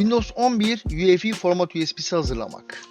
Windows 11 UEFI format USB'si hazırlamak.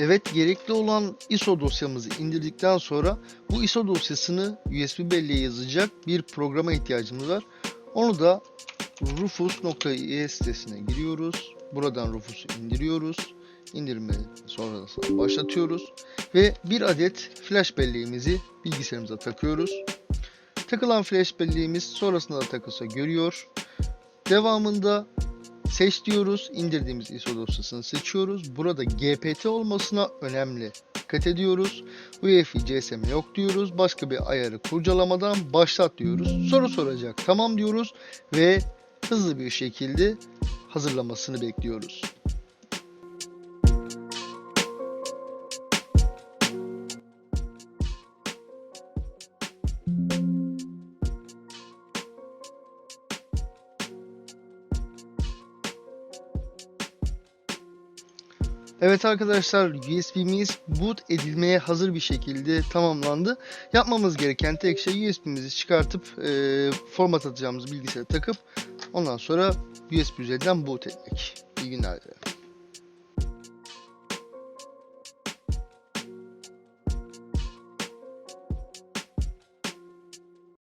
Evet gerekli olan ISO dosyamızı indirdikten sonra bu ISO dosyasını USB belleğe yazacak bir programa ihtiyacımız var. Onu da rufus.ie sitesine giriyoruz. Buradan Rufus'u indiriyoruz. İndirme sonrasında başlatıyoruz. Ve bir adet flash belleğimizi bilgisayarımıza takıyoruz. Takılan flash belleğimiz sonrasında da takılsa görüyor. Devamında Seç diyoruz. indirdiğimiz ISO dosyasını seçiyoruz. Burada GPT olmasına önemli dikkat ediyoruz. UEFI GSM yok diyoruz. Başka bir ayarı kurcalamadan başlat diyoruz. Soru soracak. Tamam diyoruz ve hızlı bir şekilde hazırlamasını bekliyoruz. Evet arkadaşlar USB'miz boot edilmeye hazır bir şekilde tamamlandı. Yapmamız gereken tek şey USB'mizi çıkartıp e, format atacağımız bilgisayara takıp ondan sonra USB üzerinden boot etmek. İyi günler dilerim.